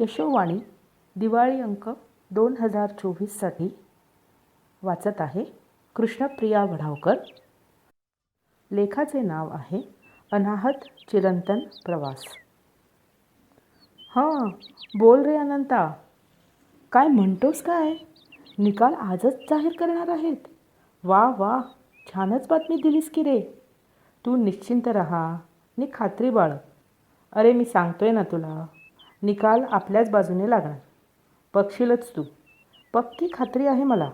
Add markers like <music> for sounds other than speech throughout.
यशोवाणी दिवाळी अंक दोन हजार चोवीससाठी वाचत आहे कृष्णप्रिया वढावकर. लेखाचे नाव आहे अनाहत चिरंतन प्रवास. हां बोल रे अनंता. काय म्हणतोस काय? निकाल आजच जाहीर करणार आहेत. वा वा छानच बातमी दिलीस की रे. तू निश्चिंत राहा नि खात्री बाळ अरे मी सांगतोय ना तुला. निकाल आपल्याच बाजूने लागणार. बघशीलच तू. पक्की खात्री आहे मला.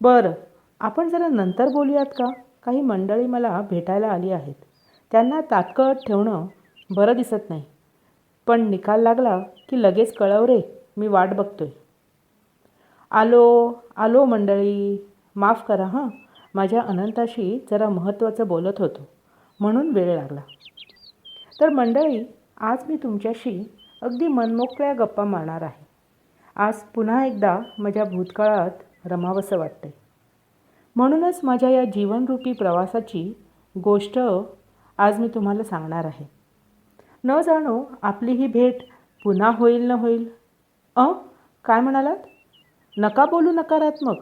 बरं आपण जरा नंतर बोलूयात का? काही मंडळी मला भेटायला आली आहेत. त्यांना ताटकळत ठेवणं बरं दिसत नाही. पण निकाल लागला की लगेच कळव रे मी वाट बघतोय. आलो आलो मंडळी. माफ करा हां. माझ्या अनंताशी जरा महत्त्वाचं बोलत होतो. म्हणून वेळ लागला. तर मंडळी आज मी तुमच्याशी अगदी मनमोकळ्या गप्पा मारणार आहे. आज पुन्हा एकदा माझ्या भूतकाळात रमावंसं वाटतंय. म्हणूनच माझ्या या जीवनरूपी प्रवासाची गोष्ट आज मी तुम्हाला सांगणार आहे. न जाणो आपली ही भेट पुन्हा होईल न होईल. अ? काय म्हणालात? नका बोलू नकारात्मक.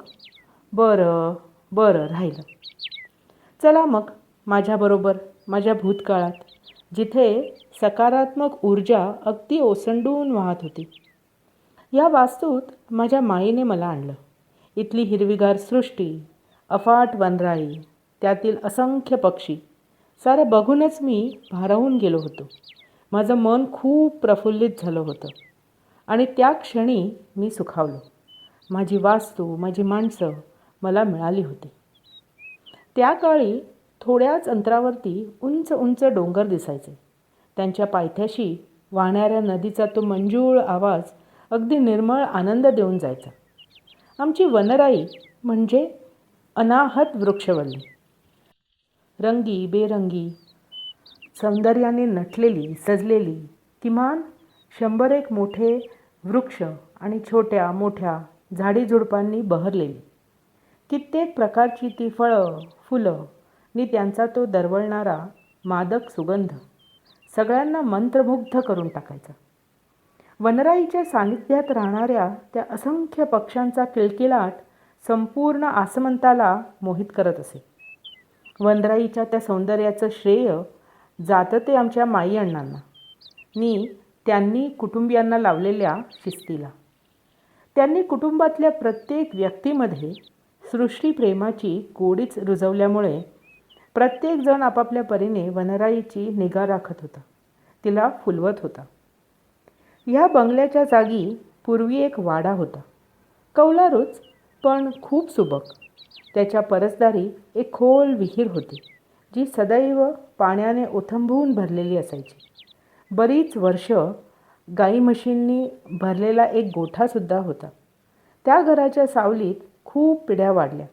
बरं बरं राहिलं. चला मग माझ्याबरोबर माझ्या भूतकाळात जिथे सकारात्मक ऊर्जा अगदी ओसंडून वाहत होती. या वास्तूत माझ्या माईने मला आणलं. इथली हिरवीगार सृष्टी अफाट वनराई त्यातील असंख्य पक्षी सारं बघूनच मी भारावून गेलो होतो. माझं मन खूप प्रफुल्लित झालं होतं. आणि त्या क्षणी मी सुखावलो. माझी वास्तू माझी माणसं मला मिळाली होती. त्या काळी थोड्याच अंतरावरती उंच उंच डोंगर दिसायचे. त्यांच्या पायथ्याशी वाहणाऱ्या नदीचा तो मंजूळ आवाज अगदी निर्मळ आनंद देऊन जायचा. आमची वनराई म्हणजे अनाहत वृक्षवल्ली. रंगी बेरंगी सौंदर्याने नटलेली सजलेली किमान शंभर एक मोठे वृक्ष आणि छोट्या मोठ्या झाडीझुडपांनी बहरलेली. कित्येक प्रकारची ती फळं फुलं नि त्यांचा तो दरवळणारा मादक सुगंध. सगळ्यांना मंत्रमुग्ध करून टाकायचा. वनराईच्या सानिध्यात राहणाऱ्या त्या असंख्य पक्ष्यांचा किलकिलाट संपूर्ण आसमंताला मोहित करत असे. वनराईच्या त्या सौंदर्याचं श्रेय जातं ते आमच्या माई अण्णांना. नि त्यांनी कुटुंबियांना लावलेल्या शिस्तीला. त्यांनी कुटुंबातल्या प्रत्येक व्यक्तीमध्ये सृष्टीप्रेमाची गोडीच रुजवल्यामुळे प्रत्येकजण आपापल्या परीने वनराईची निगा राखत होता. तिला फुलवत होता. ह्या बंगल्याच्या जागी पूर्वी एक वाडा होता. कौलारूच पण खूप सुबक. त्याच्या परसदारी एक खोल विहीर होती जी सदैव पाण्याने ओथंबून भरलेली असायची. बरीच वर्ष गाई म्हशींनी भरलेला एक गोठासुद्धा होता. त्या घराच्या सावलीत खूप पिढ्या वाढल्या.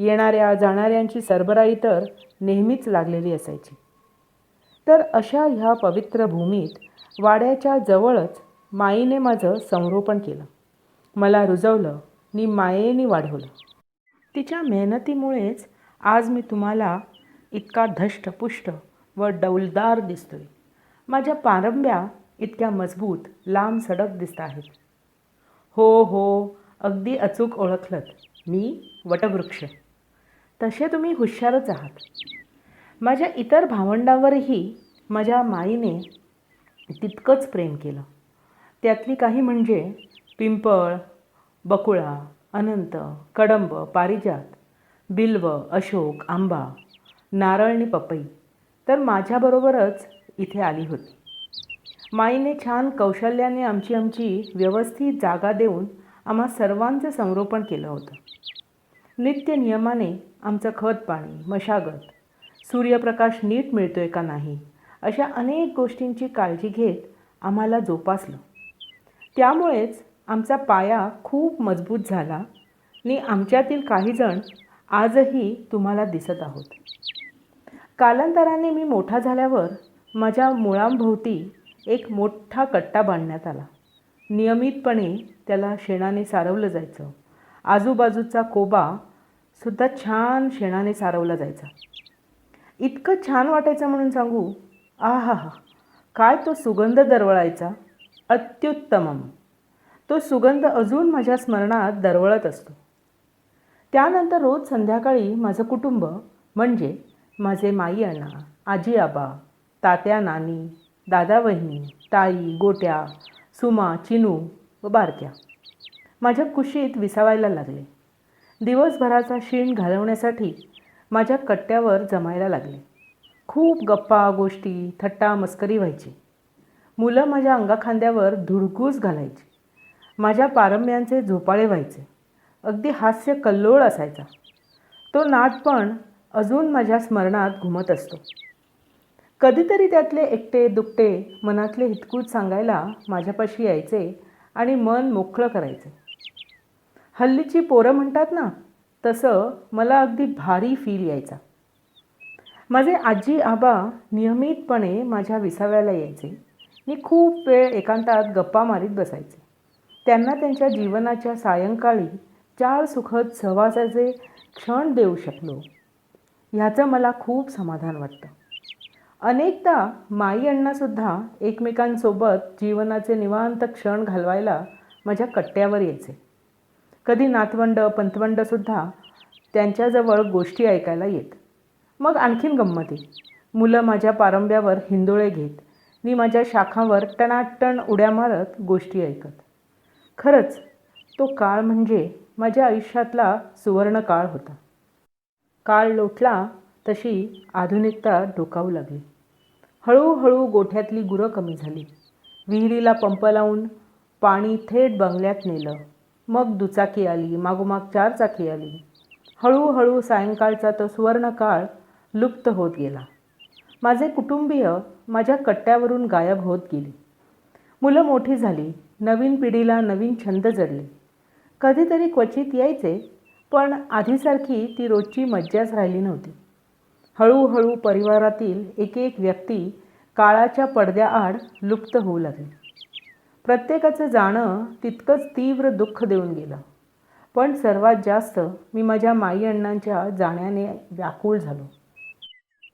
येणाऱ्या जाणाऱ्यांची सरबराई तर नेहमीच लागलेली असायची. तर अशा ह्या पवित्र भूमीत वाड्याच्या जवळच माईने माझं संरोपण केलं. मला रुजवलं नि मायेने वाढवलं. तिच्या मेहनतीमुळेच आज मी तुम्हाला इतका धष्टपुष्ट व डौलदार दिसतोय. माझ्या पारंब्या इतक्या मजबूत लांब सडक दिसत आहेत. हो हो अगदी अचूक ओळखलत मी वटवृक्ष. तसे तुम्ही हुशारच आहात. माझ्या इतर भावंडांवरही माझ्या माईने तितकंच प्रेम केलं. त्यातली काही म्हणजे पिंपळ बकुळा अनंत कडंब पारिजात बिल्व अशोक आंबा नारळणी पपई तर माझ्याबरोबरच इथे आली होती. माईने छान कौशल्याने आमची आमची व्यवस्थित जागा देऊन आम्हा सर्वांचं संरोपण केलं होतं. नित्य नियमाने आमचं खत पाणी मशागत सूर्यप्रकाश नीट मिळतोय का नाही अशा अनेक गोष्टींची काळजी घेत आम्हाला जोपासलं. त्यामुळेच आमचा पाया खूप मजबूत झाला. आणि आमच्यातील काहीजण आजही तुम्हाला दिसत आहोत. कालांतराने मी मोठा झाल्यावर माझ्या मुळांभोवती एक मोठा कट्टा बांधण्यात आला. नियमितपणे त्याला शेणाने सारवलं जायचं. आजूबाजूचा कोबा सुद्धा छान शेणाने सारवला जायचा. इतकं छान वाटायचं म्हणून सांगू? आ हा हा काय तो सुगंध दरवळायचा? अत्युत्तमम. तो सुगंध अजून माझ्या स्मरणात दरवळत असतो. त्यानंतर रोज संध्याकाळी माझं कुटुंब म्हणजे माझे माई अण्णा आजी आबा तात्या नानी दादा वहिनी ताई गोट्या सुमा चिनू व बारक्या माझ्या कुशीत विसावायला लागले. दिवसभराचा शीण घालवण्यासाठी माझ्या कट्ट्यावर जमायला लागले. खूप गप्पा गोष्टी थट्टा मस्करी व्हायची. मुलं माझ्या अंगाखांद्यावर धुडकूस घालायची. माझ्या पारंब्यांचे झोपाळे व्हायचे. अगदी हास्य कल्लोळ असायचा. तो नाद पण अजून माझ्या स्मरणात घुमत असतो. कधीतरी त्यातले एकटे दुकटे मनातले हितकूत सांगायला माझ्यापाशी यायचे आणि मन मोकळं करायचे. हल्लीची पोरं म्हणतात ना तसं मला अगदी भारी फील यायचा. माझे आजी आबा नियमितपणे माझ्या विसाव्याला यायचे. मी खूप वेळ एकांतात गप्पा मारीत बसायचे. त्यांना त्यांच्या जीवनाच्या सायंकाळी चार सुखद सहवासाचे क्षण देऊ शकलो. ह्याचं मला खूप समाधान वाटतं. अनेकदा माई अण्णासुद्धा एकमेकांसोबत जीवनाचे निवांत क्षण घालवायला माझ्या कट्ट्यावर यायचे. कधी नातवंड पंतवंडसुद्धा त्यांच्याजवळ गोष्टी ऐकायला येत. मग आणखीन गंमती. मुलं माझ्या पारंब्यावर हिंदोळे घेत. मी माझ्या शाखांवर टणाटण उड्या मारत गोष्टी ऐकत. खरंच तो काळ म्हणजे माझ्या आयुष्यातला सुवर्ण काळ होता. काळ लोटला तशी आधुनिकता डोकावू लागली. हळूहळू गोठ्यातली गुरं कमी झाली. विहिरीला पंप लावून पाणी थेट बंगल्यात नेलं. मग दुचाकी आली मागोमाग चार चाकी आली. हळूहळू सायंकाळचा तो सुवर्ण काळ लुप्त होत गेला. माझे कुटुंबीय माझ्या कट्ट्यावरून गायब होत गेली. मुलं मोठी झाली नवीन पिढीला नवीन छंद जडले. कधीतरी क्वचित यायचे पण आधीसारखी ती रोजची मज्जाच राहिली नव्हती. हळूहळू परिवारातील एक एक व्यक्ती काळाच्या पडद्याआड लुप्त होऊ लागली. प्रत्येकाचं जाणं तितकंच तीव्र दुःख देऊन गेलं. पण सर्वात जास्त मी माझ्या माई अण्णांच्या जाण्याने व्याकुळ झालो.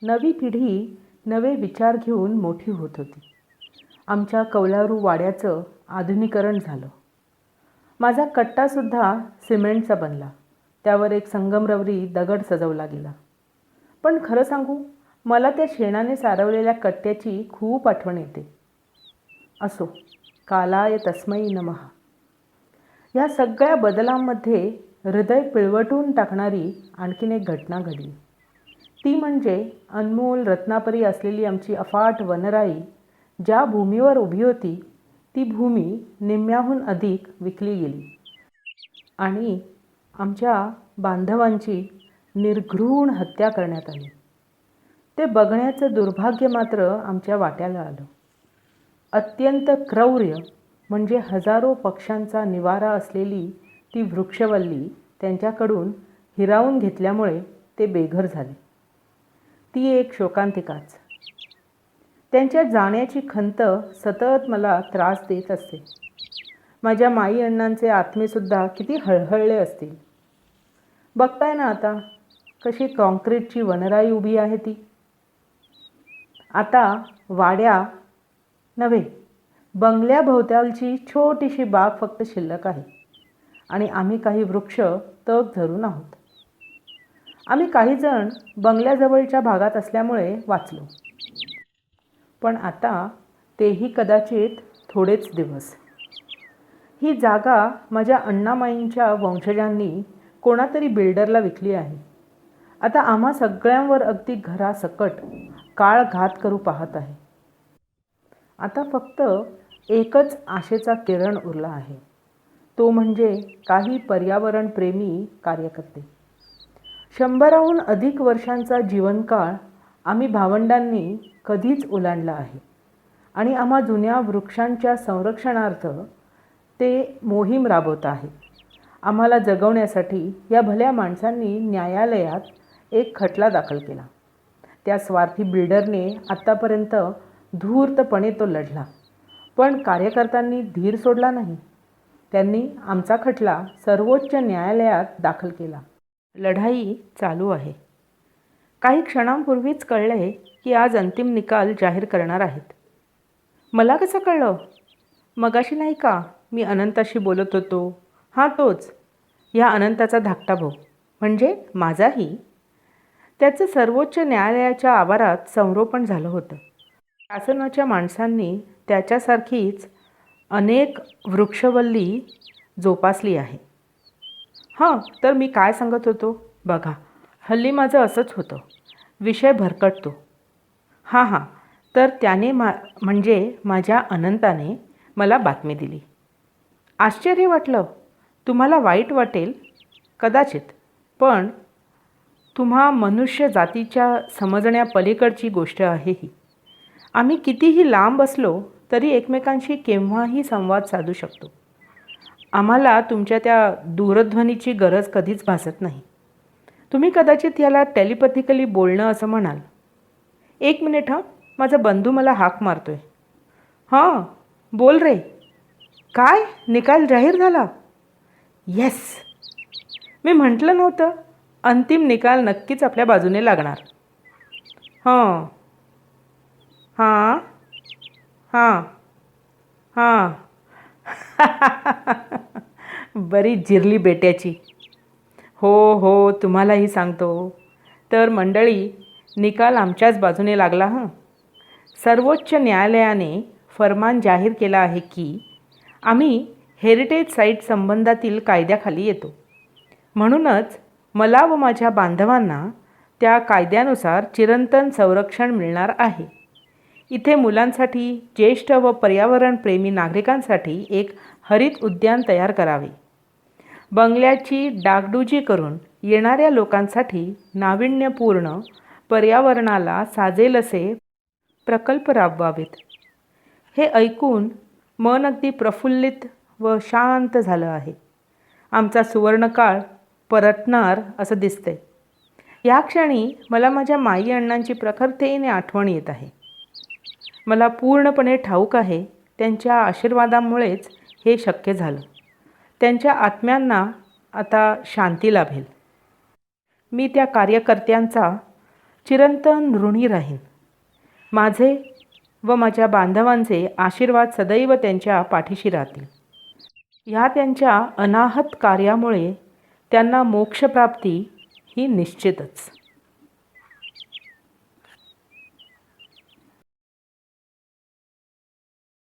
नवी पिढी नवे विचार घेऊन मोठी होत होती. आमच्या कौलारू वाड्याचं आधुनिकरण झालं. माझा कट्टासुद्धा सिमेंटचा बनला. त्यावर एक संगमरवरी दगड सजवला गेला. पण खरं सांगू मला त्या शेणाने सारवलेल्या कट्ट्याची खूप आठवण येते. असो. कालाय तस्मै नम. या सगळ्या बदलांमध्ये हृदय पिळवटून टाकणारी आणखीन एक घटना घडली. ती म्हणजे अनमोल रत्नापरी असलेली आमची अफाट वनराई ज्या भूमीवर उभी होती ती भूमी निम्म्याहून अधिक विकली गेली. आणि आमच्या बांधवांची निर्घृण हत्या करण्यात आली. ते बघण्याचं दुर्भाग्य मात्र आमच्या वाट्याला आलं. अत्यंत क्रौर्य म्हणजे हजारो पक्ष्यांचा निवारा असलेली ती वृक्षवल्ली त्यांच्याकडून हिरावून घेतल्यामुळे ते बेघर झाले. ती एक शोकांतिकाच. त्यांच्या जाण्याची खंत सतत मला त्रास देत असते. माझ्या माई अण्णांचे आत्मेसुद्धा किती हळहळले असतील. बघताय ना आता कशी कॉन्क्रीटची वनराई उभी आहे ती. आता वाड्या नव्हे बंगल्याभोवतालची छोटीशी बाग फक्त शिल्लक आहे. आणि आम्ही काही वृक्ष तग धरून आहोत. आम्ही काही जण बंगल्याजवळच्या भागात असल्यामुळे वाचलो. पण आता तेही कदाचित थोडेच दिवस. ही जागा माझ्या अण्णामाईंच्या वंशजांनी कोणातरी बिल्डरला विकली आहे. आता आम्हा सगळ्यांवर अगदी घरासकट काळ घात करू पाहत आहे. आता फक्त एकच आशेचा किरण उरला आहे. तो म्हणजे काही पर्यावरणप्रेमी कार्यकर्ते. शंभराहून अधिक वर्षांचा जीवनकाळ आम्ही भावंडांनी कधीच ओलांडला आहे. आणि आम्हा जुन्या वृक्षांच्या संरक्षणार्थ ते मोहीम राबवत आहे. आम्हाला जगवण्यासाठी या भल्या माणसांनी न्यायालयात एक खटला दाखल केला. त्या स्वार्थी बिल्डरने आत्तापर्यंत धूर्तपणे तो लढला. पण कार्यकर्त्यांनी धीर सोडला नाही. त्यांनी आमचा खटला सर्वोच्च न्यायालयात दाखल केला. लढाई चालू आहे. काही क्षणांपूर्वीच कळले की आज अंतिम निकाल जाहीर करणार आहेत. मला कसं कळलं? मगाशी नाही का मी अनंताशी बोलत होतो? हां तोच. ह्या अनंताचा धाकटा भाऊ. म्हणजे माझाही. त्याचं सर्वोच्च न्यायालयाच्या आवारात संरोपण झालं होतं. शासनाच्या माणसांनी त्याच्यासारखीच अनेक वृक्षवल्ली जोपासली आहे. हां तर मी काय सांगत होतो? बघा हल्ली माझं असंच होतं. विषय भरकटतो. हां हां तर त्याने मा म्हणजे माझ्या अनंताने मला बातमी दिली. आश्चर्य वाटलं. तुम्हाला वाईट वाटेल? कदाचित. पण तुम्हा मनुष्य जातीच्या समजण्यापलीकडची गोष्ट आहे ही. आम्ही कितीही लांब असलो तरी एकमेकांशी केव्हाही संवाद साधू शकतो. आम्हाला तुमच्या त्या दूरध्वनीची गरज कधीच भासत नाही. तुम्ही कदाचित याला टेलिपॅथिकली बोलणं असं म्हणाल. एक मिनिट हां माझा बंधू मला हाक मारतो आहे हां बोल रे. काय? निकाल जाहीर झाला? येस मी म्हटलं नव्हतं. अंतिम निकाल नक्कीच आपल्या बाजूने लागणार. हां. हां. हां. हां. <laughs> बरी जिरली बेट्याची. हो हो तुम्हालाही सांगतो. तर मंडळी निकाल आमच्याच बाजूने लागला हं? सर्वोच्च न्यायालयाने फरमान जाहीर केला आहे की आम्ही हेरिटेज साईट संबंधातील कायद्याखाली येतो. म्हणूनच मला व माझ्या बांधवांना त्या कायद्यानुसार चिरंतन संरक्षण मिळणार आहे. इथे मुलांसाठी ज्येष्ठ व पर्यावरणप्रेमी नागरिकांसाठी एक हरित उद्यान तयार करावे. बंगल्याची डागडुजी करून येणाऱ्या लोकांसाठी नाविन्यपूर्ण पर्यावरणाला साजेल असे प्रकल्प राबवावेत. हे ऐकून मन अगदी प्रफुल्लित व शांत झालं आहे. आमचा सुवर्णकाळ परतणार असं दिसतंय. या क्षणी मला माझ्या माई अण्णांची प्रखरतेने आठवण येत आहे. मला पूर्णपणे ठाऊक आहे त्यांच्या आशीर्वादामुळेच हे शक्य झालं. त्यांच्या आत्म्यांना आता शांती लाभेल. मी त्या कार्यकर्त्यांचा चिरंतन ऋणी राहीन. माझे व माझ्या बांधवांचे आशीर्वाद सदैव त्यांच्या पाठीशी राहतील. ह्या त्यांच्या अनाहत कार्यामुळे त्यांना मोक्षप्राप्ती ही निश्चितच.